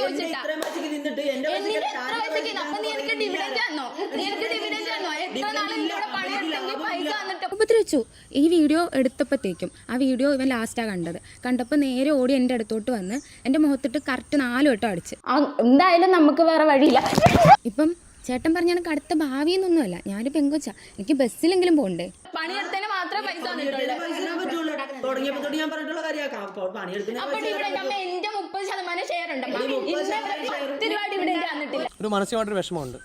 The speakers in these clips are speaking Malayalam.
ചോദിച്ചിട്ടാ. എന്റെ ഉപദ്രവിച്ചു. ഈ വീഡിയോ എടുത്തപ്പോഴത്തേക്കും ആ വീഡിയോ ഇവൻ ലാസ്റ്റാണ് കണ്ടത്. കണ്ടപ്പോൾ നേരെ ഓടി എന്റെ അടുത്തോട്ട് വന്ന് എന്റെ മുഖത്തിട്ട് കറക്റ്റ് നാല് വട്ടം അടിച്ച്. ആ, എന്തായാലും നമുക്ക് വേറെ വഴിയില്ല. ഇപ്പം ചേട്ടൻ പറഞ്ഞ കണക്ക് അടുത്ത ഭാവിയെന്നൊന്നുമല്ല ഞാനൊരു പെങ്കൊച്ച. എനിക്ക് ബസ്സിലെങ്കിലും പോകണ്ടേ പണിയെടുത്തതിന് മാത്രമേ പൈസ ശതമാനം ഷെയർ ഉണ്ട് പത്ത് രൂപ ഡിവിഡൻഡ് തന്നിട്ടില്ല. ഒരു മാനസികമായിട്ടൊരു വിഷമമുണ്ട്.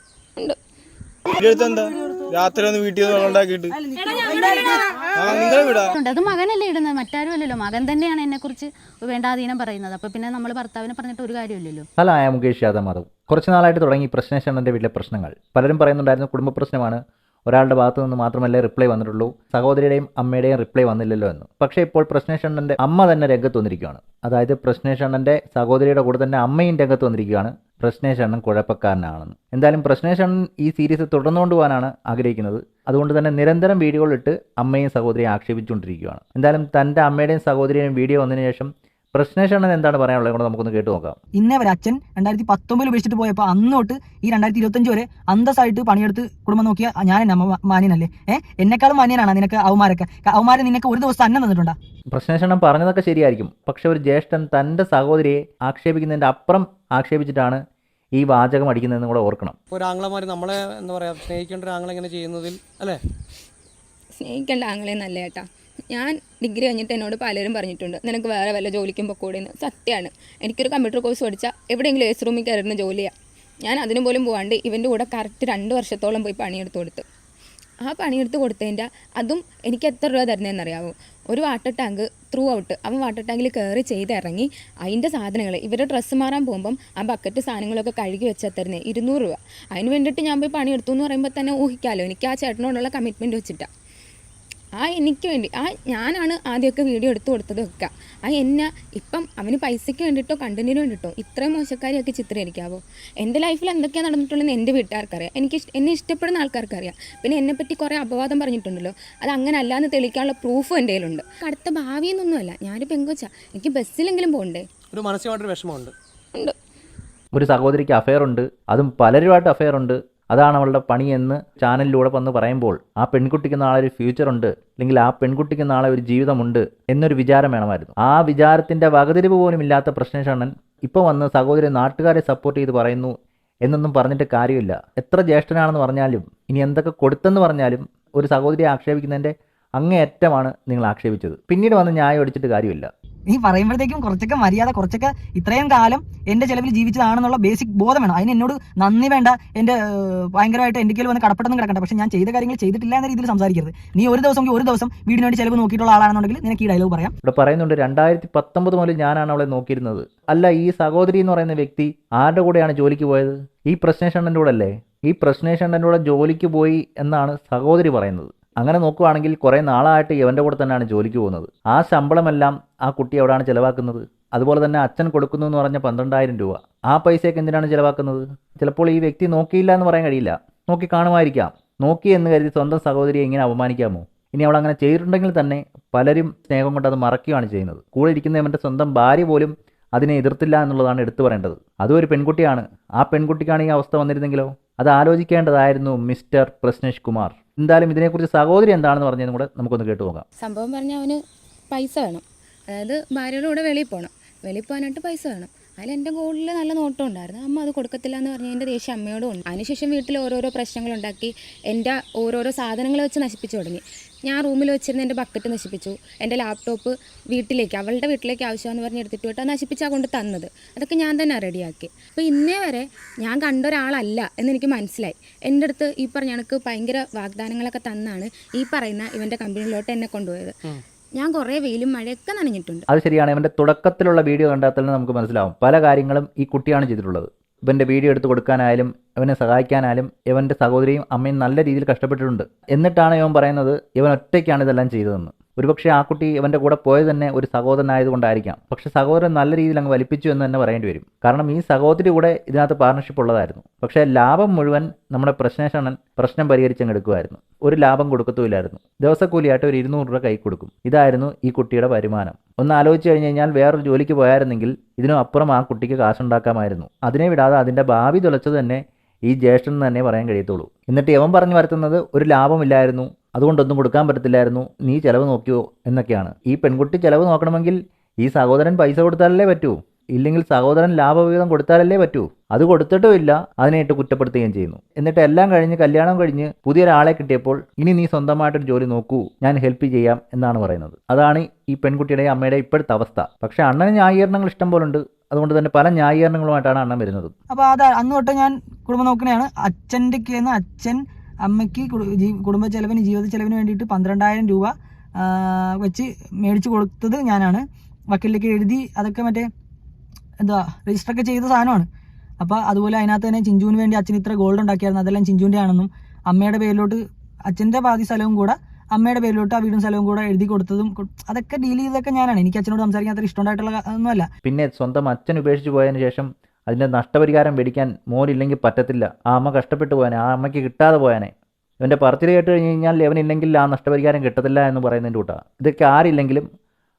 രാത്രി ഒന്ന് വീട്ടിൽ ഉണ്ടാക്കിയിട്ട് അത് മകനല്ലേ ഇടുന്നത്. മറ്റാരും അല്ലല്ലോ. മകൻ തന്നെയാണ് എന്നെ കുറിച്ച് വേണ്ടാധീനം പറയുന്നത്. അപ്പൊ പിന്നെ നമ്മൾ ഭർത്താവിനെ പറഞ്ഞിട്ട് ഒരു കാര്യമില്ലല്ലോ. ഹലോ ആയ മുകേഷ് യാദവ് മാധവ്. കുറച്ച് നാളായിട്ട് തുടങ്ങി പ്രശ്നേഷണ്ണന്റെ വീട്ടിലെ പ്രശ്നങ്ങൾ. പലരും പറയുന്നുണ്ടായിരുന്നു കുടുംബ പ്രശ്നമാണ്. ഒരാളുടെ ഭാഗത്തു നിന്ന് മാത്രമല്ലേ റിപ്ലൈ വന്നിട്ടുള്ളൂ. സഹോദരിയുടെയും അമ്മയുടെയും റിപ്ലൈ വന്നില്ലല്ലോ എന്ന്. പക്ഷേ ഇപ്പോൾ പ്രശ്നേഷണ്ണന്റെ അമ്മ തന്നെ രംഗത്ത് വന്നിരിക്കുകയാണ്. അതായത് പ്രശ്നേഷണ്ണന്റെ സഹോദരിയുടെ കൂടെ തന്നെ അമ്മയും രംഗത്ത് വന്നിരിക്കുകയാണ്. പ്രശ്നേഷണ്ണൻ കുഴപ്പക്കാരനാണെന്ന്. എന്തായാലും പ്രശ്നേഷണ്ണൻ ഈ സീരീസ് തുടർന്നുകൊണ്ട് പോകാനാണ് ആഗ്രഹിക്കുന്നത്. അതുകൊണ്ട് തന്നെ നിരന്തരം വീഡിയോകളിട്ട് അമ്മയും സഹോദരിയും ആക്ഷേപിച്ചുകൊണ്ടിരിക്കുകയാണ്. എന്തായാലും തന്റെ അമ്മയുടെയും സഹോദരിയുടെയും വീഡിയോ വന്നതിന് ശേഷം പ്രശ്നേഷണ്ണൻ എന്താണ് പറയാനുള്ളത്? കൂടെ നമുക്കൊന്ന് കേട്ട് നോക്കാം. ഇന്നേ വരെ അച്ഛൻ രണ്ടായിരത്തി പത്തൊമ്പതിൽ ഉപേക്ഷിച്ചിട്ട് പോയപ്പോൾ അന്നോട്ട് തൊട്ട് ഈ രണ്ടായിരത്തി ഇരുപത്തഞ്ച് വരെ അന്തസ്സായിട്ട് പണിയെടുത്ത് കുടുംബം നോക്കിയ ഞാൻ എന്നെ മാനിയനല്ലേ? ഏഹ് എന്നെക്കാളും മാന്യനാണ് നിനക്ക് അവമാരൊക്കെ അവമാരെ നിനക്ക് ഒരു ദിവസം അന്നം തന്നിട്ടുണ്ടാ? പ്രശ്നേഷണം പറഞ്ഞതൊക്കെ ശരിയായിരിക്കും. പക്ഷെ ഒരു ജ്യേഷ്ഠൻ തന്റെ സഹോദരിയെ ആക്ഷേപിക്കുന്നതിന്റെ അപ്പുറം ആക്ഷേപിച്ചിട്ടാണ് ഈ വാചകം അടിക്കുന്നതെന്ന് കൂടെ ഓർക്കണം. ഇപ്പോൾ ഒരു ആംഗ്ലമാർ നമ്മളെ എന്താ പറയുക സ്നേഹിക്കേണ്ട ഒരു ആംഗ്ലം ഇങ്ങനെ ചെയ്യുന്നതിൽ അല്ലേ? സ്നേഹിക്കേണ്ട ആങ്ങളെ നല്ല ഏട്ടാ ഞാൻ ഡിഗ്രി കഴിഞ്ഞിട്ട് എന്നോട് പലരും പറഞ്ഞിട്ടുണ്ട് നിനക്ക് വേറെ വല്ല ജോലിക്കും പൊക്കൂടെ എന്ന് സത്യമാണ് എനിക്കൊരു കമ്പ്യൂട്ടർ കോഴ്സ് പഠിച്ചാൽ എവിടെയെങ്കിലും എസ് റൂമിൽ കയറുന്ന ജോലിയാണ് ഞാൻ അതിനു പോലും പോകാണ്ട് ഇവന്റെ കൂടെ കറക്റ്റ് രണ്ട് വർഷത്തോളം പോയി പണിയെടുത്ത് കൊടുത്തു. ആ പണിയെടുത്ത് കൊടുത്തതിന്റെ അതും എനിക്ക് എത്ര രൂപ തരുന്നതെന്നറിയാമോ ഒരു വാട്ടർ ടാങ്ക് ത്രൂ ഔട്ട് അവൻ വാട്ടർ ടാങ്കിൽ കയറി ചെയ്ത് ഇറങ്ങി അതിന്റെ സാധനങ്ങൾ ഇവരുടെ ഡ്രസ്സ് മാറാൻ പോകുമ്പം ആ ബക്കറ്റ് സാധനങ്ങളൊക്കെ കഴുകി വെച്ചാൽ തരുന്നത് ഇരുന്നൂറ് രൂപ. അതിന് വേണ്ടിയിട്ട് ഞാൻ പോയി പണിയെടുത്തു എന്ന് പറയുമ്പോൾ തന്നെ ഊഹിക്കാമല്ലോ എനിക്ക് ആ ചേട്ടനോടുള്ള കമ്മിറ്റ്മെന്റ് വെച്ചിട്ടാണ് ആ എനിക്ക് വേണ്ടി. ആ ഞാനാണ് ആദ്യമൊക്കെ വീഡിയോ എടുത്തു കൊടുത്തതൊക്കെ. ആ എന്നെ ഇപ്പം അവന് പൈസയ്ക്ക് വേണ്ടിയിട്ടോ കണ്ടന്റിന് വേണ്ടിയിട്ടോ ഇത്രയും മോശക്കാരിയൊക്കെ ചിത്രീകരിക്കാവോ? എന്റെ ലൈഫിൽ എന്തൊക്കെയാണ് നടന്നിട്ടുള്ളതെന്ന് എന്റെ വീട്ടുകാർക്കറിയാം. എനിക്ക് എന്നെ ഇഷ്ടപ്പെടുന്ന ആൾക്കാർക്കറിയാം. പിന്നെ എന്നെപ്പറ്റി കുറേ അപവാദം പറഞ്ഞിട്ടുണ്ടല്ലോ. അത് അങ്ങനെ അല്ലാന്ന് തെളിയിക്കാനുള്ള പ്രൂഫും എന്റെ കയ്യിലുണ്ട്. അടുത്ത ഭാവിയെന്നൊന്നുമല്ല. ഞാനൊരു പെങ്കൊച്ച. എനിക്ക് ബസ്സിലെങ്കിലും പോകണ്ടേ? ഒരു മാനസികമായിട്ടൊരു വിഷമമുണ്ട്. ഉണ്ട്. ഒരു സഹോദരിക്ക് അഫെയർ ഉണ്ട്. അതും പലരുമായിട്ട് അഫെയർ ഉണ്ട്. അതാണ് അവളുടെ പണിയെന്ന് ചാനലിലൂടെ വന്ന് പറയുമ്പോൾ ആ പെൺകുട്ടിക്ക് നാളെ ഒരു ഫ്യൂച്ചർ ഉണ്ട് അല്ലെങ്കിൽ ആ പെൺകുട്ടിക്ക് നാളെ ഒരു ജീവിതമുണ്ട് എന്നൊരു വിചാരം വേണമായിരുന്നു. ആ വിചാരത്തിന്റെ വകതിരിവ് പോലും ഇല്ലാത്ത പ്രശ്നേഷണൻ ഇപ്പോൾ വന്ന് സഹോദരി നാട്ടുകാരെ സപ്പോർട്ട് ചെയ്ത് പറയുന്നു എന്നൊന്നും പറഞ്ഞിട്ട് കാര്യമില്ല. എത്ര ജ്യേഷ്ഠനാണെന്ന് പറഞ്ഞാലും ഇനി എന്തൊക്കെ കൊടുത്തെന്ന് പറഞ്ഞാലും ഒരു സഹോദരിയെ ആക്ഷേപിക്കുന്നതിന്റെ അങ്ങേയറ്റമാണ് നിങ്ങൾ ആക്ഷേപിച്ചത്. പിന്നീട് വന്ന് ന്യായം അടിച്ചിട്ട് കാര്യമില്ല. നീ പറയുമ്പോഴത്തേക്കും കുറച്ചൊക്കെ മര്യാദ കുറച്ചൊക്കെ ഇത്രയും കാലം എന്റെ ചെലവിൽ ജീവിച്ചതാണെന്നുള്ള ബേസിക് ബോധം വേണം. അതിന് എന്നോട് നന്ദി വേണ്ട. എന്റെ ഭയങ്കരമായിട്ട് എന്റെ കയ്യിൽ വന്ന് കടപ്പെട്ടെന്ന് കിടക്കണ്ട. പക്ഷെ ഞാൻ ചെയ്ത കാര്യങ്ങൾ ചെയ്തിട്ടില്ല എന്ന രീതിയിൽ സംസാരിക്കരുത്. നീ ഒരു ദിവസം ഒരു ദിവസം വീടിന് വേണ്ടി ചിലവ് നോക്കിയിട്ടുള്ള ആളാണെന്നുണ്ടെങ്കിൽ നിനക്ക് ഈ ഡയലോഗ് പറയാം. ഇവിടെ പറയുന്നുണ്ട് രണ്ടായിരത്തി പത്തൊമ്പത് മുതൽ ഞാനാണ് അവളെ നോക്കിയിരുന്നത്. അല്ല ഈ സഹോദരി എന്ന് പറയുന്ന വ്യക്തി ആരുടെ കൂടെയാണ് ജോലിക്ക് പോയത്? ഈ പ്രശ്നേഷണ്ണന്റെ കൂടെ അല്ലേ? ഈ പ്രശ്നേഷണ്ണന്റെ കൂടെ ജോലിക്ക് പോയി എന്നാണ് സഹോദരി പറയുന്നത്. അങ്ങനെ നോക്കുവാണെങ്കിൽ കുറേ നാളായിട്ട് ഇവന്റെ കൂടെ തന്നെയാണ് ജോലിക്ക് പോകുന്നത്. ആ ശമ്പളമെല്ലാം ആ കുട്ടി എവിടെയാണ് ചിലവാക്കുന്നത്? അതുപോലെ തന്നെ അച്ഛൻ കൊടുക്കുന്നു എന്ന് പറഞ്ഞ പന്ത്രണ്ടായിരം രൂപ. ആ പൈസയൊക്കെ എന്തിനാണ് ചിലവാക്കുന്നത്? ചിലപ്പോൾ ഈ വ്യക്തി നോക്കിയില്ല എന്ന് പറയാൻ കഴിയില്ല. നോക്കി കാണുമായിരിക്കാം. നോക്കി എന്ന് കരുതി സ്വന്തം സഹോദരിയെ ഇങ്ങനെ അപമാനിക്കാമോ? ഇനി അവൾ അങ്ങനെ ചെയ്തിട്ടുണ്ടെങ്കിൽ തന്നെ പലരും സ്നേഹം കൊണ്ട് അത് മറക്കുകയാണ് ചെയ്യുന്നത്. കൂടെ ഇരിക്കുന്ന ഇവന്റെ സ്വന്തം ഭാര്യ പോലും അതിനെ എതിർത്തില്ല എന്നുള്ളതാണ് എടുത്തു പറയേണ്ടത്. അതും ഒരു പെൺകുട്ടിയാണ്. ആ പെൺകുട്ടിക്കാണ് ഈ അവസ്ഥ വന്നിരുന്നെങ്കിലോ? അത് ആലോചിക്കേണ്ടതായിരുന്നു മിസ്റ്റർ പ്രശ്നേഷ് കുമാർ. എന്തായാലും ഇതിനെക്കുറിച്ച് സഹോദരി എന്താണെന്ന് പറഞ്ഞതും കൂടെ നമുക്കൊന്ന് കേട്ടു നോക്കാം സംഭവം പറഞ്ഞാൽ അവന് പൈസ വേണം. അതായത് ഭാര്യയുടെ കൂടെ വെളിയിൽ പോകണം വെളിയിൽ പോകാനായിട്ട് പൈസ വേണം. അതിൽ എന്റെ ഗോൾഡിൽ നല്ല നോട്ടം ഉണ്ടായിരുന്നു. അമ്മ അത് കൊടുക്കത്തില്ല എന്ന് പറഞ്ഞ് എന്റെ ദേഷ്യം അമ്മയോടും ഉണ്ട്. അതിനുശേഷം വീട്ടിൽ ഓരോരോ പ്രശ്നങ്ങളുണ്ടാക്കി എന്റെ ഓരോരോ സാധനങ്ങൾ വെച്ച് നശിപ്പിച്ചു തുടങ്ങി. ഞാൻ റൂമിൽ വെച്ചിരുന്ന എന്റെ ബക്കറ്റ് നശിപ്പിച്ചു. എന്റെ ലാപ്ടോപ്പ് വീട്ടിലേക്ക് അവളുടെ വീട്ടിലേക്ക് ആവശ്യമാണെന്ന് പറഞ്ഞ് എടുത്തിട്ട് പോയിട്ട് അത് നശിപ്പിച്ചാൽ കൊണ്ട് തന്നത്. അതൊക്കെ ഞാൻ തന്നെ റെഡിയാക്കി. അപ്പോൾ ഇന്നേ വരെ ഞാൻ കണ്ട ഒരാളല്ല എന്നെനിക്ക് മനസ്സിലായി. എന്റെ അടുത്ത് ഈ പറഞ്ഞ എനിക്ക് ഭയങ്കര വാഗ്ദാനങ്ങളൊക്കെ തന്നാണ് ഈ പറയുന്ന ഇവന്റെ കമ്പനിയിലോട്ട് എന്നെ കൊണ്ടുപോയത്. ഞാൻ കുറേ വെയിലും മഴയൊക്കെ നനഞ്ഞിട്ടുണ്ട്. അത് ശരിയാണ്. ഇവന്റെ തുടക്കത്തിലുള്ള വീഡിയോ കണ്ടാൽ തന്നെ നമുക്ക് മനസ്സിലാവും. പല കാര്യങ്ങളും ഈ കുട്ടിയാണ് ചെയ്തിട്ടുള്ളത്. ഇവന്റെ വീഡിയോ എടുത്ത് കൊടുക്കാനായാലും ഇവനെ സഹായിക്കാനായാലും ഇവന്റെ സഹോദരിയും അമ്മയും നല്ല രീതിയിൽ കഷ്ടപ്പെട്ടിട്ടുണ്ട്. എന്നിട്ടാണ് ഇവൻ പറയുന്നത് ഇവൻ ഒറ്റയ്ക്കാണ് ഇതെല്ലാം ചെയ്തതെന്ന്. ഒരുപക്ഷെ ആ കുട്ടി അവന്റെ കൂടെ പോയത് തന്നെ ഒരു സഹോദരനായതുകൊണ്ടായിരിക്കാം. പക്ഷെ സഹോദരൻ നല്ല രീതിയിൽ അങ്ങ് വലിപ്പിച്ചു എന്ന് തന്നെ പറയേണ്ടി വരും. കാരണം ഈ സഹോദരി കൂടെ ഇതിനകത്ത് പാർട്ണർഷിപ്പ് ഉള്ളതായിരുന്നു. പക്ഷേ ലാഭം മുഴുവൻ നമ്മുടെ പ്രശ്നേഷണൻ പ്രശ്നം പരിഹരിച്ചങ്ങ് എടുക്കുമായിരുന്നു. ഒരു ലാഭം കൊടുക്കത്തുമില്ലായിരുന്നു. ദിവസക്കൂലിയായിട്ട് ഒരു ഇരുന്നൂറ് രൂപ കൈ കൊടുക്കും. ഇതായിരുന്നു ഈ കുട്ടിയുടെ വരുമാനം. ഒന്ന് ആലോചിച്ച് കഴിഞ്ഞ് കഴിഞ്ഞാൽ വേറൊരു ജോലിക്ക് പോയായിരുന്നെങ്കിൽ ഇതിനും അപ്പുറം ആ കുട്ടിക്ക് കാശുണ്ടാക്കാമായിരുന്നു. അതിനെ വിടാതെ അതിന്റെ ഭാവി തുലച്ചത് തന്നെ ഈ ജ്യേഷ്ഠൻ തന്നെ പറയാൻ കഴിയത്തുള്ളൂ. എന്നിട്ട് യവൻ പറഞ്ഞു വരുത്തുന്നത് ഒരു ലാഭമില്ലായിരുന്നു. അതുകൊണ്ടൊന്നും കൊടുക്കാൻ പറ്റത്തില്ലായിരുന്നു. നീ ചിലവ് നോക്കിയോ എന്നൊക്കെയാണ്. ഈ പെൺകുട്ടി ചിലവ് നോക്കണമെങ്കിൽ ഈ സഹോദരൻ പൈസ കൊടുത്താലല്ലേ പറ്റൂ. ഇല്ലെങ്കിൽ സഹോദരൻ ലാഭവിഹിതം കൊടുത്താലല്ലേ പറ്റൂ. അത് കൊടുത്തിട്ടുമില്ല അതിനായിട്ട് കുറ്റപ്പെടുത്തുകയും ചെയ്യുന്നു. എന്നിട്ട് എല്ലാം കഴിഞ്ഞ് കല്യാണം കഴിഞ്ഞ് പുതിയൊരാളെ കിട്ടിയപ്പോൾ ഇനി നീ സ്വന്തമായിട്ടൊരു ജോലി നോക്കൂ. ഞാൻ ഹെൽപ്പ് ചെയ്യാം എന്നാണ് പറയുന്നത്. അതാണ് ഈ പെൺകുട്ടിയുടെ അമ്മയുടെ ഇപ്പോഴത്തെ അവസ്ഥ. പക്ഷെ അണ്ണന് ന്യായീകരണങ്ങൾ ഇഷ്ടം പോലുണ്ട്. അതുകൊണ്ട് തന്നെ പല ന്യായീകരണങ്ങളുമായിട്ടാണ് അണ്ണൻ വരുന്നത്. അപ്പൊ അത് അന്ന് തൊട്ട് ഞാൻ കുടുംബം നോക്കണയാണ്. അച്ഛന്റെ അച്ഛൻ അമ്മയ്ക്ക് കുടു- കുടുംബ ചെലവിന് ജീവിത ചെലവിന് വേണ്ടിയിട്ട് പന്ത്രണ്ടായിരം രൂപ വെച്ച് മേടിച്ച് കൊടുത്തത് ഞാനാണ്. വക്കീലിലേക്ക് എഴുതി അതൊക്കെ മറ്റേ എന്താ രജിസ്റ്റർ ഒക്കെ ചെയ്ത സാധനമാണ്. അപ്പോൾ അതുപോലെ അതിനകത്ത് തന്നെ ചിഞ്ചുവിന് വേണ്ടി അച്ഛൻ ഇത്ര ഗോൾഡ് ഉണ്ടാക്കിയായിരുന്നു. അതെല്ലാം ചിഞ്ചുവിന്റെ ആണെന്നും അമ്മയുടെ പേരിലോട്ട് അച്ഛന്റെ പാതി സ്ഥലവും കൂടെ അമ്മയുടെ പേരിലോട്ട് ആ വീടും സ്ഥലവും കൂടെ എഴുതി കൊടുത്തതും അതൊക്കെ ഡീൽ ചെയ്തതൊക്കെ ഞാനാണ്. എനിക്ക് അച്ഛനോട് സംസാരിക്കാൻ അത്ര ഇഷ്ടമുണ്ടായിട്ടുള്ള ഒന്നുമല്ല. പിന്നെ സ്വന്തം അച്ഛൻ ഉപേക്ഷിച്ച് പോയതിന് ശേഷം അതിന്റെ നഷ്ടപരിഹാരം മേടിക്കാൻ മോനില്ലെങ്കിൽ പറ്റത്തില്ല. ആ അമ്മ കഷ്ടപ്പെട്ടു പോയാനെ ആ അമ്മയ്ക്ക് കിട്ടാതെ പോയാനെ ഇവന്റെ പറച്ചിൽ കേട്ട് കഴിഞ്ഞ് കഴിഞ്ഞാൽ ഇവനില്ലെങ്കിൽ ആ നഷ്ടപരിഹാരം കിട്ടത്തില്ല എന്ന് പറയുന്നതിന്റെ കൂട്ടാണ് ഇതൊക്കെ ആരില്ലെങ്കിലും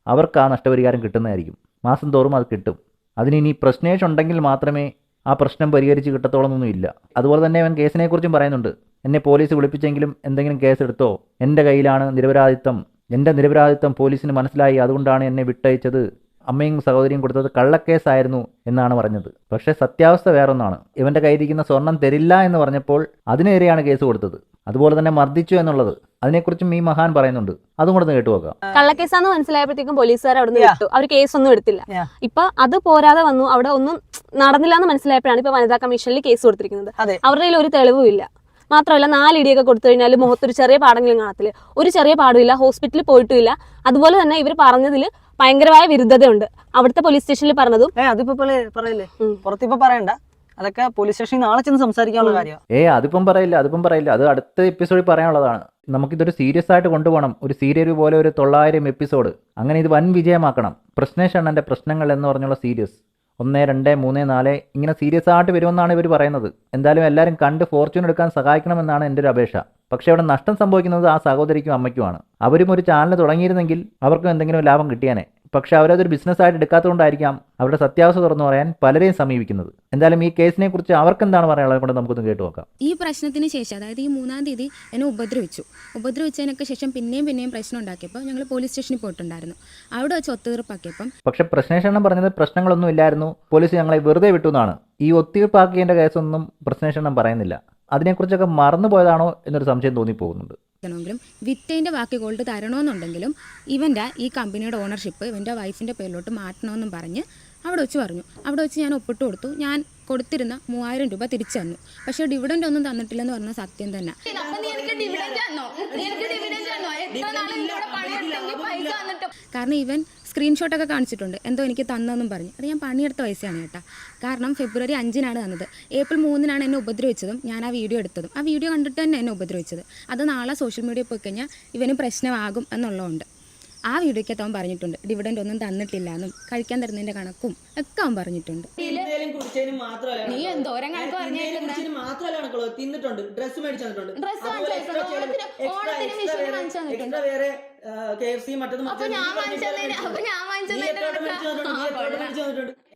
അവർക്ക് ആ നഷ്ടപരിഹാരം കിട്ടുന്നതായിരിക്കും. മാസം തോറും അത് കിട്ടും. അതിന് ഇനി പ്രശ്നേഷ് ഉണ്ടെങ്കിൽ മാത്രമേ ആ പ്രശ്നം പരിഹരിച്ച് കിട്ടത്തോളമൊന്നും ഇല്ല. അതുപോലെ തന്നെ അവൻ കേസിനെക്കുറിച്ചും പറയുന്നുണ്ട്. എന്നെ പോലീസ് വിളിപ്പിച്ചെങ്കിലും എന്തെങ്കിലും കേസ് എടുത്തോ എന്റെ കയ്യിലാണ് നിരപരാധിത്വം. എന്റെ നിരപരാധിത്വം പോലീസിന് മനസ്സിലായി. അതുകൊണ്ടാണ് എന്നെ വിട്ടയച്ചത്. അമ്മയും സഹോദരിയും കൊടുത്തത് കള്ളക്കേസായിരുന്നു എന്നാണ് പറഞ്ഞത്. പക്ഷേ സത്യാവസ്ഥ വേറൊന്നാണ്. ഇവന്റെ കയ്യിരിക്കുന്ന സ്വർണം തരില്ല എന്ന് പറഞ്ഞപ്പോൾ അതിനെതിരെയാണ് കേസ് കൊടുത്തത്. അതുപോലെ തന്നെ മർദ്ദിച്ചു എന്നുള്ളത്. അതിനെക്കുറിച്ചും ഈ മഹാൻ പറയുന്നുണ്ട്. അതും കൂടെ കേട്ടു നോക്കാം. കള്ളക്കേസാന്ന് മനസ്സിലായപ്പോഴത്തേക്കും പോലീസുകാർ അവിടെ നിന്ന് അവർ കേസൊന്നും എടുത്തില്ല. ഇപ്പൊ അത് പോരാതെ വന്നു. അവിടെ ഒന്നും നടന്നില്ല എന്ന് മനസ്സിലായപ്പോഴാണ് ഇപ്പൊ വനിതാ കമ്മീഷനിൽ കേസ് കൊടുത്തിരിക്കുന്നത്. അതെ. അവരുടെ കയ്യിൽ ഒരു തെളിവും ഇല്ല. മാത്രമല്ല നാലിടിയൊക്കെ കൊടുത്തു കഴിഞ്ഞാൽ മുഖത്തൊരു ചെറിയ പാടെങ്കിലും കാണത്തില്ല? ഒരു ചെറിയ പാടുമില്ല ഹോസ്പിറ്റലിൽ പോയിട്ടുമില്ല അതുപോലെ തന്നെ ഇവർ പറഞ്ഞതിൽ ഭയങ്കരമായ വിരുദ്ധതയുണ്ട്. അവിടുത്തെ പോലീസ് സ്റ്റേഷനിൽ പറഞ്ഞതും. ഏ അതിപ്പോ പറയല്ലേ? പുറത്തിപ്പോ പറയണ്ട. അതൊക്കെ പോലീസ് സ്റ്റേഷനിൽ നാളെ ചെന്ന് സംസാരിക്കാനുള്ള കാര്യം ഏ അതിപ്പം പറയില്ല അതിപ്പം പറയില്ല. അത് അടുത്ത എപ്പിസോഡിൽ പറയാനുള്ളതാണ്. നമുക്കിതൊരു സീരിയസ് ആയിട്ട് കൊണ്ടുപോകണം. ഒരു സീരിയൽ പോലെ ഒരു തൊള്ളായിരം എപ്പിസോഡ് അങ്ങനെ ഇത് വൻ വിജയമാക്കണം. പ്രശ്നേഷ് അണ്ണന്റെ പ്രശ്നങ്ങൾ എന്ന് പറഞ്ഞുള്ള സീരിയസ് ഒന്ന് രണ്ട് മൂന്ന് നാല് ഇങ്ങനെ സീരിയസ് ആയിട്ട് വരുമെന്നാണ് ഇവർ പറയുന്നത്. എന്തായാലും എല്ലാവരും കണ്ട് ഫോർച്യൂൺ എടുക്കാൻ സഹായിക്കണമെന്നാണ് എന്റെ ഒരു അപേക്ഷ. പക്ഷേ അവിടെ നഷ്ടം സംഭവിക്കുന്നത് ആ സഹോദരിക്കും അമ്മയ്ക്കുമാണ്. അവരും ഒരു ചാനൽ തുടങ്ങിയിരുന്നെങ്കിൽ അവർക്കും എന്തെങ്കിലും ലാഭം കിട്ടിയാനെ. പക്ഷേ അവരതൊരു ബിസിനസ്സായിട്ട് എടുക്കാത്തതുകൊണ്ടായിരിക്കാം അവരുടെ സത്യാവസ്ഥ തുറന്നു പറയാൻ പലരെയും സമീപിക്കുന്നത്. എന്തായാലും ഈ കേസിനെ കുറിച്ച് അവർക്ക് എന്താണ് പറയാനുള്ളത് കൊണ്ട് നമുക്കൊന്ന് കേട്ടു നോക്കാം. ഈ പ്രശ്നത്തിന് ശേഷം അതായത് ഈ മൂന്നാം തീയതി എന്നെ ഉപദ്രവിച്ചു. ഉപദ്രവിച്ചതിനൊക്കെ ശേഷം പിന്നെയും പിന്നെയും പ്രശ്നം ഉണ്ടാക്കിയപ്പോൾ ഞങ്ങൾ പോലീസ് സ്റ്റേഷനിൽ പോയിട്ടുണ്ടായിരുന്നു. അവിടെ വെച്ച് ഒത്തുതീർപ്പാക്കിയപ്പം പക്ഷെ പ്രശ്നേഷണം പറഞ്ഞത് പ്രശ്നങ്ങളൊന്നും ഇല്ലായിരുന്നു. പോലീസ് ഞങ്ങളെ വെറുതെ വിട്ടു എന്നാണ്. ഈ ഒത്തീർപ്പാക്കിയതിന്റെ കേസൊന്നും പ്രശ്നേഷണം പറയുന്നില്ല. അതിനെക്കുറിച്ചൊക്കെ മറന്നു പോയതാണോ എന്നൊരു സംശയം തോന്നിപ്പോകുന്നുണ്ട്. ണെങ്കിലും വിത്തേന്റെ ബാക്കി ഗോൾഡ് തരണമെന്നുണ്ടെങ്കിലും ഇവന്റെ ഈ കമ്പനിയുടെ ഓണർഷിപ്പ് ഇവന്റെ വൈഫിന്റെ പേരിലോട്ട് മാറ്റണമെന്നും പറഞ്ഞ് അവിടെ വെച്ച് പറഞ്ഞു. അവിടെ വെച്ച് ഞാൻ ഒപ്പിട്ട് കൊടുത്തു. ഞാൻ കൊടുത്തിരുന്ന മൂവായിരം രൂപ തിരിച്ചു തന്നു. പക്ഷെ ഡിവിഡന്റ് ഒന്നും തന്നിട്ടില്ലെന്ന് പറഞ്ഞ സത്യം തന്നെ. കാരണം ഇവൻ സ്ക്രീൻഷോട്ടൊക്കെ കാണിച്ചിട്ടുണ്ട്. എന്തോ എനിക്ക് തന്നെന്നും പറഞ്ഞു. അത് ഞാൻ പണിയെടുത്ത പൈസയാണ് കേട്ടോ. കാരണം ഫെബ്രുവരി അഞ്ചിനാണ് തന്നത്. ഏപ്രിൽ മൂന്നിനാണ് എന്നെ ഉപദ്രവിച്ചതും ഞാൻ ആ വീഡിയോ എടുത്തതും. ആ വീഡിയോ കണ്ടിട്ട് തന്നെ എന്നെ ഉപദ്രവിച്ചത്. അത് നാളെ സോഷ്യൽ മീഡിയ പോയി കഴിഞ്ഞാൽ ഇവന് പ്രശ്നമാകും എന്നുള്ളതുകൊണ്ട്. ആ വീഡിയോയ്ക്കകത്ത് അവൻ പറഞ്ഞിട്ടുണ്ട് ഡിവിഡന്റ് ഒന്നും തന്നിട്ടില്ല എന്നും കഴിക്കാൻ തരുന്നതിന്റെ കണക്കും ഒക്കെ അവൻ പറഞ്ഞിട്ടുണ്ട്. നീ എന്തോരം കണക്ക് തിന്നിട്ടുണ്ട് മേടിച്ചു തന്നിട്ടുണ്ട് അപ്പൊ ഞാൻ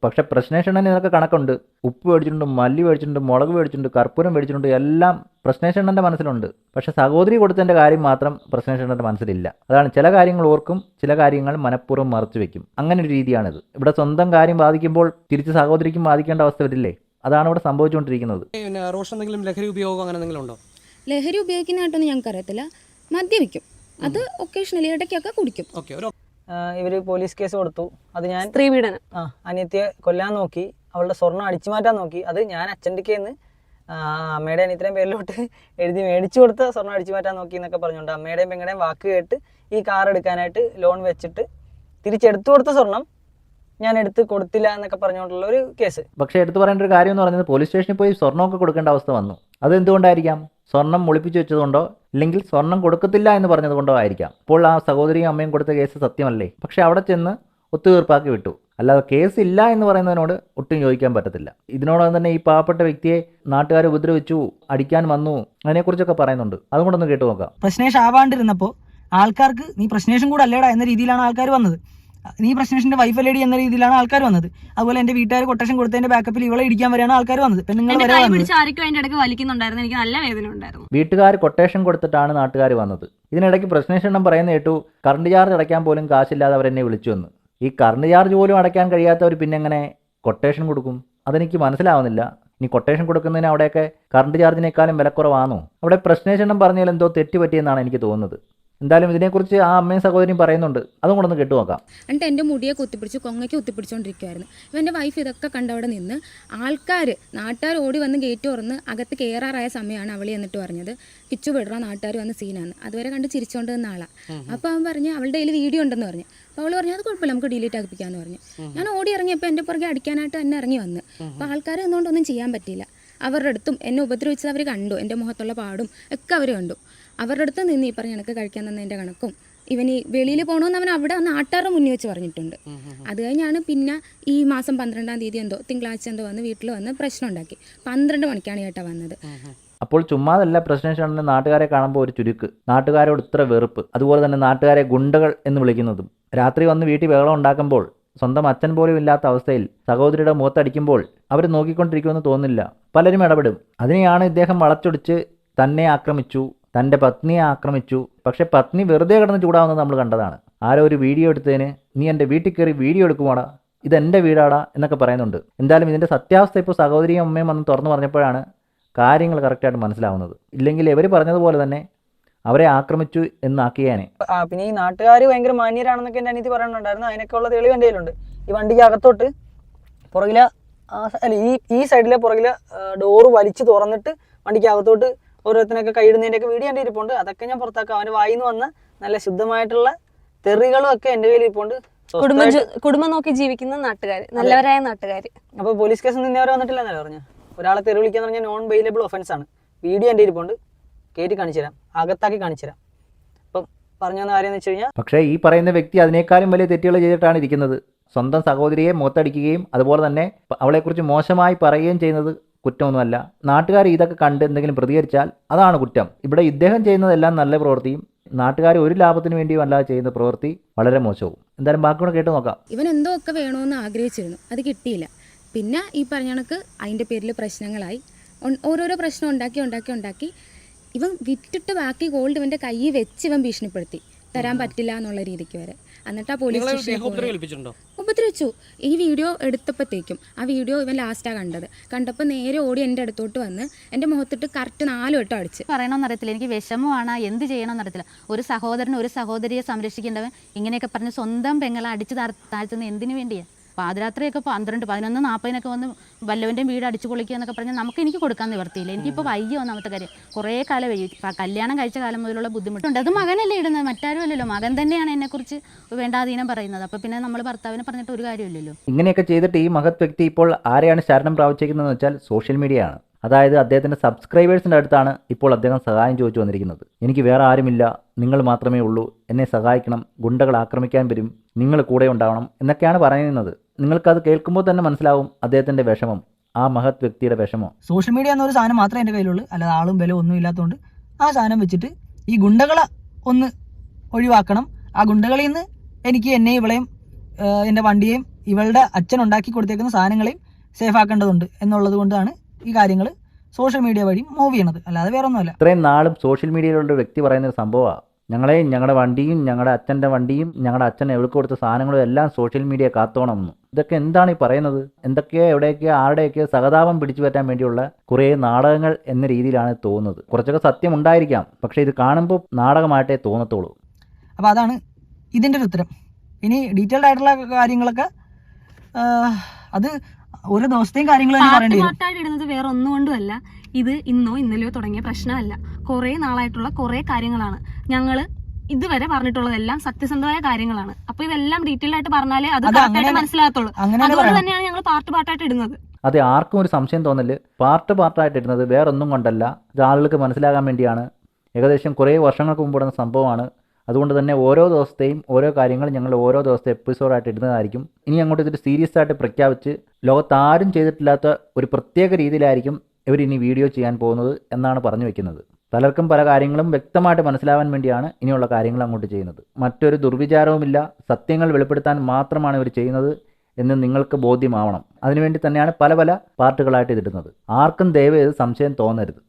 പക്ഷെ പ്രശ്നേഷണ്ണന് ഇതൊക്കെ കണക്കുണ്ട്. ഉപ്പ് മേടിച്ചിട്ടുണ്ട് മല്ലി മേടിച്ചിട്ടുണ്ട് മുളക് മേടിച്ചിട്ടുണ്ട് കർപ്പൂരം മേടിച്ചിട്ടുണ്ട് എല്ലാം പ്രശ്നേഷണന്റെ മനസ്സിലുണ്ട്. പക്ഷെ സഹോദരി കൊടുത്തതിന്റെ കാര്യം മാത്രം പ്രശ്നേഷണന്റെ മനസ്സിലില്ല. അതാണ് ചില കാര്യങ്ങൾ ഓർക്കും ചില കാര്യങ്ങൾ മനഃപൂർവം മറച്ചു വെക്കും. അങ്ങനെ ഒരു രീതിയാണിത്. ഇവിടെ സ്വന്തം കാര്യം ബാധിക്കുമ്പോൾ തിരിച്ച് സഹോദരിക്കും ബാധിക്കേണ്ട അവസ്ഥ വരില്ലേ? അതാണ് ഇവിടെ സംഭവിച്ചുകൊണ്ടിരിക്കുന്നത്. പിന്നെ റോഷൻ എന്തെങ്കിലും ലഹരി ഉപയോഗം അങ്ങനെ എന്തെങ്കിലും ഉണ്ടോ? ലഹരി ഉപയോഗിക്കുന്നതായിട്ടൊന്നും ഞങ്ങൾക്ക് അറിയത്തില്ല മദ്യപിക്കും. അത് ഒക്കേഷണലി ഇടയ്ക്കൊക്കെ കുടിക്കും. ഇവർ പോലീസ് കേസ് കൊടുത്തു. അത് ഞാൻ സ്ത്രീ പീഡനം. ആ അനിയത്തിയെ കൊല്ലാൻ നോക്കി. അവളുടെ സ്വർണം അടിച്ചു മാറ്റാൻ നോക്കി. അത് ഞാൻ അച്ഛന്റെ കയ്യിൽ അമ്മയുടെ അനിയത്തിന്റെ പേരിലോട്ട് എഴുതി മേടിച്ചു കൊടുത്ത് സ്വർണം അടിച്ചു മാറ്റാൻ നോക്കി എന്നൊക്കെ പറഞ്ഞുകൊണ്ട് അമ്മയുടെയും പെങ്ങളുടെയും വാക്ക് കേട്ട് ഈ കാർ എടുക്കാനായിട്ട് ലോൺ വെച്ചിട്ട് തിരിച്ചെടുത്തു കൊടുത്ത സ്വർണം ഞാൻ എടുത്ത് കൊടുത്തില്ല എന്നൊക്കെ പറഞ്ഞുകൊണ്ടുള്ള ഒരു കേസ്. പക്ഷേ എടുത്തു പറയേണ്ട ഒരു കാര്യം എന്ന് പറയുന്നത് പോലീസ് സ്റ്റേഷനിൽ പോയി സ്വർണമൊക്കെ കൊടുക്കേണ്ട അവസ്ഥ വന്നു. അത് എന്തുകൊണ്ടായിരിക്കാം സ്വർണം മുളിപ്പിച്ചു വെച്ചതുകൊണ്ടോ ഇല്ലെങ്കിൽ സ്വർണം കൊടുക്കത്തില്ല എന്ന് പറഞ്ഞത് കൊണ്ടോ ആയിരിക്കാം. അപ്പോൾ ആ സഹോദരിയും അമ്മയും കൊടുത്ത കേസ് സത്യമല്ലേ? പക്ഷേ അവിടെ ചെന്ന് ഒത്തുതീർപ്പാക്കി വിട്ടു. അല്ലാതെ കേസ് ഇല്ല എന്ന് പറയുന്നതിനോട് ഒട്ടും ചോദിക്കാൻ പറ്റത്തില്ല. ഇതിനോടൊപ്പം തന്നെ ഈ പാവപ്പെട്ട വ്യക്തിയെ നാട്ടുകാർ ഉപദ്രവിച്ചു അടിക്കാൻ വന്നു അതിനെക്കുറിച്ചൊക്കെ പറയുന്നുണ്ട്. അതുകൊണ്ടൊന്ന് കേട്ടു നോക്കാം. പ്രശ്നേഷ് ആവാണ്ടിരുന്നപ്പോൾ ആൾക്കാർക്ക് നീ പ്രശ്നേഷും കൂടെ അല്ലേടാ എന്ന രീതിയിലാണ് ആൾക്കാർ വന്നത്. നീ പ്രശ്നേഷിന്റെ വൈഫ് ലേഡി എന്ന രീതിയിലാണ് ആൾക്കാർ വന്നത്. അതുപോലെ എന്റെ വീട്ടുകാർ കൊട്ടേഷൻ കൊടുത്തതിന്റെ ബാക്കപ്പിൽ ഇവളെ ഇടിക്കാൻ വരെയാണ് ആൾക്കാർ വന്നത്. പെണ്ണുങ്ങൾ നിങ്ങൾ വരെ വലിക്കുന്നുണ്ടായിരുന്നു. എനിക്ക് നല്ല വേദന ഉണ്ടായിരുന്നു. വീട്ടുകാർ കൊട്ടേഷൻ കൊടുത്തിട്ടാണ് നാട്ടുകാർ വന്നത്. ഇതിനിടയ്ക്ക് പ്രശ്നേഷണം പറയുന്ന കേട്ടു കറണ്ട് ചാർജ് അടയ്ക്കാൻ പോലും കാശില്ലാതെ അവരെന്നെ വിളിച്ചു വന്ന്. ഈ കറണ്ട് ചാർജ് പോലും അടയ്ക്കാൻ കഴിയാത്തവർ പിന്നെ എങ്ങനെ കൊട്ടേഷൻ കൊടുക്കും? അതെനിക്ക് മനസ്സിലാവുന്നില്ല. ഇനി കൊട്ടേഷൻ കൊടുക്കുന്നതിന് അവിടെയൊക്കെ കറണ്ട് ചാർജിനേക്കാളും വിലക്കുറവാണോ അവിടെ പ്രശ്നേഷണം പറഞ്ഞാൽ എന്തോ തെറ്റ് പറ്റിയെന്നാണ് എനിക്ക് തോന്നുന്നത്. എന്തായാലും ഇതിനെക്കുറിച്ച് ആ അമ്മയും സഹോദരിയും പറയുന്നുണ്ട്. അതും കൂടെ ഒന്ന് കേട്ടു നോക്കാം എന്നിട്ട് എന്റെ മുടിയെ കുത്തിപ്പിടിച്ച് കൊങ്ങയ്ക്ക് കുത്തിപ്പിടിച്ചുകൊണ്ടിരിക്കുമായിരുന്നു ഇവന്റെ വൈഫ് ഇതൊക്കെ കണ്ടവിടെ നിന്ന് ആൾക്കാർ നാട്ടുകാർ ഓടി വന്ന് ഗേറ്റ് തുറന്ന് അകത്ത് കയറാറായ സമയമാണ് അവളി എന്നിട്ട് പറഞ്ഞത്. കിച്ചു വിടറ നാട്ടുകാർ വന്ന് സീനാണ് അതുവരെ കണ്ട് ചിരിച്ചുകൊണ്ട് നിന്ന ആളാണ് അപ്പോൾ അവൻ പറഞ്ഞു അവളുടെ കയ്യിൽ വീഡിയോ ഉണ്ടെന്ന് പറഞ്ഞു. അപ്പോൾ അവൾ പറഞ്ഞു അത് കുഴപ്പമില്ല നമുക്ക് ഡിലീറ്റ് ആക്കിപ്പിക്കാന്ന് പറഞ്ഞു. ഞാൻ ഓടി ഇറങ്ങിയപ്പോൾ എന്റെ പുറകെ അടിക്കാനായിട്ട് തന്നെ ഇറങ്ങി വന്ന്. അപ്പോൾ ആൾക്കാർ എന്നുകൊണ്ടൊന്നും ചെയ്യാൻ പറ്റിയില്ല. അവരുടെ അടുത്തും എന്നെ ഉപദ്രവിച്ചത് അവർ കണ്ടു. എന്റെ മുഖത്തുള്ള പാടും ഒക്കെ അവർ കണ്ടു. അവരുടെ അടുത്ത് നിന്ന് ഈ പറഞ്ഞ കണക്ക് കഴിക്കാൻ തന്നതിന്റെ കണക്കും. ഇവൻ ഈ വെളിയിൽ പോകണമെന്ന് അവൻ അവിടെ നാട്ടുകാരുടെ മുന്നിൽ വെച്ച് പറഞ്ഞിട്ടുണ്ട്. അത് കഴിഞ്ഞാണ് പിന്നെ ഈ മാസം പന്ത്രണ്ടാം തീയതി എന്തോ തിങ്കളാഴ്ച എന്തോ വന്ന് വീട്ടിൽ വന്ന് പ്രശ്നം ഉണ്ടാക്കി. പന്ത്രണ്ട് മണിക്കാണ് ചേട്ടാ വന്നത്. അപ്പോൾ ചുമ്മാതല്ല പ്രശ്നം നാട്ടുകാരെ കാണുമ്പോൾ ഒരു ചുരുക്ക്. നാട്ടുകാരോട് ഇത്ര വെറുപ്പ്. അതുപോലെ തന്നെ നാട്ടുകാരെ ഗുണ്ടകൾ എന്ന് വിളിക്കുന്നതും. രാത്രി വന്ന് വീട്ടിൽ ബഹളം ഉണ്ടാക്കുമ്പോൾ സ്വന്തം അച്ഛൻ പോലും ഇല്ലാത്ത അവസ്ഥയിൽ സഹോദരിയുടെ മുഖത്തടിക്കുമ്പോൾ അവർ നോക്കിക്കൊണ്ടിരിക്കുമെന്ന് തോന്നുന്നില്ല. പലരും ഇടപെടും. അതിനെയാണ് ഇദ്ദേഹം വളച്ചൊടിച്ച് തന്നെ ആക്രമിച്ചു തന്റെ പത്നിയെ ആക്രമിച്ചു. പക്ഷെ പത്നി വെറുതെ കിടന്ന് ചൂടാവുന്നത് നമ്മൾ കണ്ടതാണ്. ആരോ ഒരു വീഡിയോ എടുത്തതിന് നീ എന്റെ വീട്ടിൽ കയറി വീഡിയോ എടുക്കുവാടാ ഇതെന്റെ വീടാടാ എന്നൊക്കെ പറയുന്നുണ്ട്. എന്തായാലും ഇതിന്റെ സത്യാവസ്ഥ ഇപ്പോൾ സഹോദരിയും അമ്മയും വന്ന് തുറന്നു പറഞ്ഞപ്പോഴാണ് കാര്യങ്ങൾ കറക്റ്റായിട്ട് മനസ്സിലാവുന്നത്. ഇല്ലെങ്കിൽ ഇവർ പറഞ്ഞതുപോലെ തന്നെ അവരെ ആക്രമിച്ചു എന്നാക്കിയാനെ. പിന്നെ ഈ നാട്ടുകാർ ഭയങ്കര മാന്യരാണെന്നൊക്കെ എന്റെ അനിയത്തി പറയുന്നുണ്ടായിരുന്നു അതിനൊക്കെ ഉള്ള തെളിവ് എന്റെ കയ്യിലുണ്ട്. ഈ വണ്ടിക്ക് അകത്തോട്ട് പുറകിലെ അല്ല ഈ ഈ സൈഡിലെ പുറകിലെ ഡോറ് വലിച്ചു തുറന്നിട്ട് വണ്ടിക്ക് അകത്തോട്ട് ഓരോരുത്തരൊക്കെ കൈയിടുന്നതിന്റെയൊക്കെ വീഡിയോ എന്റെ ഇരിപ്പുണ്ട് അതൊക്കെ ഞാൻ പുറത്താക്കാം. അവന്റെ വായിന്ന് വന്ന നല്ല ശുദ്ധമായിട്ടുള്ള തെറികളും ഒക്കെ എന്റെ കയ്യിൽ ഇരിപ്പുണ്ട്. കുടുംബം കുടുംബം നോക്കി ജീവിക്കുന്ന നാട്ടുകാർ നല്ലവരായ നാട്ടുകാർ അപ്പോൾ പോലീസ് കേസ് നിന്നവരെ വന്നിട്ടില്ലെന്നല്ലേ പറഞ്ഞു? ഒരാളെ തെറി വിളിക്കാന്ന് പറഞ്ഞാൽ നോൺ ബെയിലബിൾ ഒഫൻസ് ആണ്. വീഡിയോ എന്റെ ഇരിപ്പുണ്ട് കയറ്റി കാണിച്ചു തരാം. അകത്താക്കി കാണിച്ചു തരാം. അപ്പം പറഞ്ഞു വന്ന കാര്യം എന്ന് വെച്ച് കഴിഞ്ഞാൽ പക്ഷേ ഈ പറയുന്ന വ്യക്തി അതിനേക്കാളും വലിയ തെറ്റുകൾ ചെയ്തിട്ടാണ് ഇരിക്കുന്നത്. സ്വന്തം സഹോദരിയെ മുഖത്തടിക്കുകയും അതുപോലെ തന്നെ അവളെക്കുറിച്ച് മോശമായി പറയുകയും ചെയ്യുന്നത് കുറ്റമൊന്നുമല്ല. നാട്ടുകാർ ഇതൊക്കെ കണ്ട് എന്തെങ്കിലും പ്രതികരിച്ചാൽ അതാണ് കുറ്റം. ഇവിടെ ഇദ്ദേഹം ചെയ്യുന്നതെല്ലാം നല്ല പ്രവൃത്തിയും നാട്ടുകാർ ഒരു ലാഭത്തിന് വേണ്ടിയും അല്ലാതെ ചെയ്യുന്ന പ്രവൃത്തി വളരെ മോശവും. എന്തായാലും ബാക്കി കൂടെ കേട്ട് നോക്കാം. ഇവൻ എന്തോ ഒക്കെ വേണമെന്ന് ആഗ്രഹിച്ചിരുന്നു. അത് കിട്ടിയില്ല. പിന്നെ ഈ പറഞ്ഞ കണക്ക് അതിന്റെ പേരിൽ പ്രശ്നങ്ങളായി. ഓരോരോ പ്രശ്നം ഉണ്ടാക്കി ഉണ്ടാക്കി ഉണ്ടാക്കി. ഇവൻ വിറ്റിട്ട് ബാക്കി ഗോൾഡ് ഇവന്റെ കയ്യിൽ വെച്ച് ഇവൻ ഭീഷണിപ്പെടുത്തി. തരാൻ പറ്റില്ല എന്നുള്ള രീതിക്ക് വരെ. എന്നിട്ട് ആ പോലീസ് സ്റ്റേഷനിൽ ഉപദ്രവിച്ചു. ഈ വീഡിയോ എടുത്തപ്പോഴത്തേക്കും ആ വീഡിയോ ഇവൻ ലാസ്റ്റാണ് കണ്ടത്. കണ്ടപ്പോൾ നേരെ ഓടി എന്റെ അടുത്തോട്ട് വന്ന് എന്റെ മുഖത്തിട്ട് കറക്റ്റ് നാല് വട്ടം അടിച്ച്. പറയണമെന്നറിയത്തില്ല എനിക്ക് വിഷമമാണ്. എന്ത് ചെയ്യണമെന്നറിയത്തില്ല ഒരു സഹോദരൻ ഒരു സഹോദരിയെ സംരക്ഷിക്കേണ്ടവൻ ഇങ്ങനെയൊക്കെ പറഞ്ഞ് സ്വന്തം പെങ്ങളെ അടിച്ച് താഴ്ത്തുന്ന താഴ്ത്തുന്നത് എന്തിനു വേണ്ടിയാ? പാതിരാത്രിയൊക്കെ പന്ത്രണ്ട് പതിനൊന്ന് നാൽപ്പതിനൊക്കെ വന്ന് വല്ലവന്റെയും വീട് അടിച്ചു പൊളിക്കുക എന്നൊക്കെ പറഞ്ഞാൽ നമുക്ക് എനിക്ക് കൊടുക്കാൻ നിവർത്തിയില്ല. എനിക്കിപ്പോൾ വയ്യ ഒന്നാമത്തെ കാര്യം. കുറേ കാലം വൈകി കല്യാണം കഴിച്ച കാലം മുതലുള്ള ബുദ്ധിമുട്ടുണ്ട്. അത് മകനല്ലേ ഇടുന്നത്? മറ്റാരും അല്ലല്ലോ. മകൻ തന്നെയാണ് എന്നെക്കുറിച്ച് വേണ്ടാധീനം പറയുന്നത്. അപ്പോൾ പിന്നെ നമ്മൾ ഭർത്താവിനെ പറഞ്ഞിട്ട് ഒരു കാര്യമില്ലല്ലോ ഇങ്ങനെയൊക്കെ ചെയ്തിട്ട് ഈ മഹത് വ്യക്തി ഇപ്പോൾ ആരെയാണ് ശരണം പ്രാപിച്ചിരിക്കുന്നതെന്ന് വെച്ചാൽ സോഷ്യൽ മീഡിയ ആണ് അതായത് അദ്ദേഹത്തിന്റെ സബ്സ്ക്രൈബേഴ്സിന്റെ അടുത്താണ് ഇപ്പോൾ അദ്ദേഹം സഹായം ചോദിച്ചു വന്നിരിക്കുന്നത്. എനിക്ക് വേറെ ആരുമില്ല. നിങ്ങൾ മാത്രമേ ഉള്ളൂ. എന്നെ സഹായിക്കണം. ഗുണ്ടകൾ ആക്രമിക്കാൻ വരും. നിങ്ങൾ കൂടെ ഉണ്ടാവണം എന്നൊക്കെയാണ് പറയുന്നത്. നിങ്ങൾക്കത് കേൾക്കുമ്പോൾ തന്നെ മനസ്സിലാവും അദ്ദേഹത്തിന്റെ വിഷമം ആ മഹത് വ്യക്തിയുടെ വിഷമം. സോഷ്യൽ മീഡിയ എന്നൊരു സാധനം മാത്രമേ എന്റെ കയ്യിലുള്ളൂ. അല്ലാതെ ആളും ബലവും ഒന്നും ഇല്ലാത്തതുകൊണ്ട് ആ സാധനം വെച്ചിട്ട് ഈ ഗുണ്ടകളെ ഒന്ന് ഒഴിവാക്കണം. ആ ഗുണ്ടകളിൽ നിന്ന് എനിക്ക് എന്നെ ഇവളെയും എന്റെ എന്റെ വണ്ടിയെയും ഇവളുടെ അച്ഛൻ ഉണ്ടാക്കി കൊടുത്തേക്കുന്ന സാധനങ്ങളെയും സേഫ് ആക്കേണ്ടതുണ്ട് എന്നുള്ളത് കൊണ്ടാണ് ഈ കാര്യങ്ങൾ സോഷ്യൽ മീഡിയ വഴി മൂവ് ചെയ്യണത്. അല്ലാതെ വേറെ ഒന്നുമല്ല ഇത്രയും നാളും സോഷ്യൽ മീഡിയയിലുള്ള വ്യക്തി പറയുന്ന ഒരു സംഭവമാണ്. ഞങ്ങളെയും ഞങ്ങളുടെ വണ്ടിയും ഞങ്ങളുടെ അച്ഛന്റെ വണ്ടിയും ഞങ്ങളുടെ അച്ഛൻ എവിടെ കൊടുത്ത സാധനങ്ങളും എല്ലാം സോഷ്യൽ മീഡിയ കാത്തോണം ഇതൊക്കെ എന്താണ് ഈ പറയുന്നത്? എന്തൊക്കെയോ എവിടെയൊക്കെയോ ആരുടെയൊക്കെയോ സഹതാപം പിടിച്ചു പറ്റാൻ വേണ്ടിയുള്ള കുറേ നാടകങ്ങൾ എന്ന രീതിയിലാണ് തോന്നുന്നത്. കുറച്ചൊക്കെ സത്യം ഉണ്ടായിരിക്കാം പക്ഷേ ഇത് കാണുമ്പോൾ നാടകമായിട്ടേ തോന്നത്തുള്ളൂ. അപ്പോൾ അതാണ് ഇതിന്റെ ഒരു ഉത്തരം. ഇനി ഡീറ്റെയിൽഡ് ആയിട്ടുള്ള കാര്യങ്ങളൊക്കെ അത് ഓരോ ദിവസത്തെയും കാര്യങ്ങൾ പറയേണ്ടി ഇടുന്നത് വേറെ ഒന്നുകൊണ്ടുമല്ല ഇത് ഇന്നോ ഇന്നലെയോ തുടങ്ങിയ പ്രശ്നമല്ല. കുറേ നാളായിട്ടുള്ള കുറെ കാര്യങ്ങളാണ്. ഞങ്ങൾ ഇതുവരെ പറഞ്ഞിട്ടുള്ളതെല്ലാം സത്യസന്ധമായ കാര്യങ്ങളാണ്. അപ്പൊ ഇതെല്ലാം ഡീറ്റെയിൽ ആയിട്ട് പറഞ്ഞാലേ അത് മനസ്സിലാകത്തുള്ളൂ. അതുകൊണ്ട് തന്നെയാണ് ഞങ്ങൾ പാർട്ട് പാർട്ടായിട്ട് ഇടുന്നത്. അതെ ആർക്കും ഒരു സംശയം തോന്നൽ. പാർട്ട് പാർട്ടായിട്ട് ഇടുന്നത് വേറൊന്നും കൊണ്ടല്ല. ഇത് ആളുകൾക്ക് മനസ്സിലാകാൻ വേണ്ടിയാണ്. ഏകദേശം കുറേ വർഷങ്ങൾക്ക് മുമ്പ് നടന്ന സംഭവമാണ്. അതുകൊണ്ട് തന്നെ ഓരോ ദിവസത്തെയും ഓരോ കാര്യങ്ങളും ഞങ്ങൾ ഓരോ ദിവസത്തെ എപ്പിസോഡായിട്ട് ഇടുന്നതായിരിക്കും. ഇനി അങ്ങോട്ട് ഇതൊരു സീരിയസ് ആയിട്ട് പ്രഖ്യാപിച്ച് ലോകത്താരും ചെയ്തിട്ടില്ലാത്ത ഒരു പ്രത്യേക രീതിയിലായിരിക്കും ഇവർ ഇനി വീഡിയോ ചെയ്യാൻ പോകുന്നത് എന്നാണ് പറഞ്ഞു വെക്കുന്നത്. പലർക്കും പല കാര്യങ്ങളും വ്യക്തമായിട്ട് മനസ്സിലാവാൻ വേണ്ടിയാണ് ഇനിയുള്ള കാര്യങ്ങൾ അങ്ങോട്ട് ചെയ്യുന്നത്. മറ്റൊരു ദുർവിചാരവുമില്ല. സത്യങ്ങൾ വെളിപ്പെടുത്താൻ മാത്രമാണ് ഇവർ ചെയ്യുന്നത് എന്ന് നിങ്ങൾക്ക് ബോധ്യമാവണം. അതിനുവേണ്ടി തന്നെയാണ് പല പല പാർട്ടുകളായിട്ട് ഇതിടുന്നത്. ആർക്കും ദയവ് സംശയം തോന്നരുത്.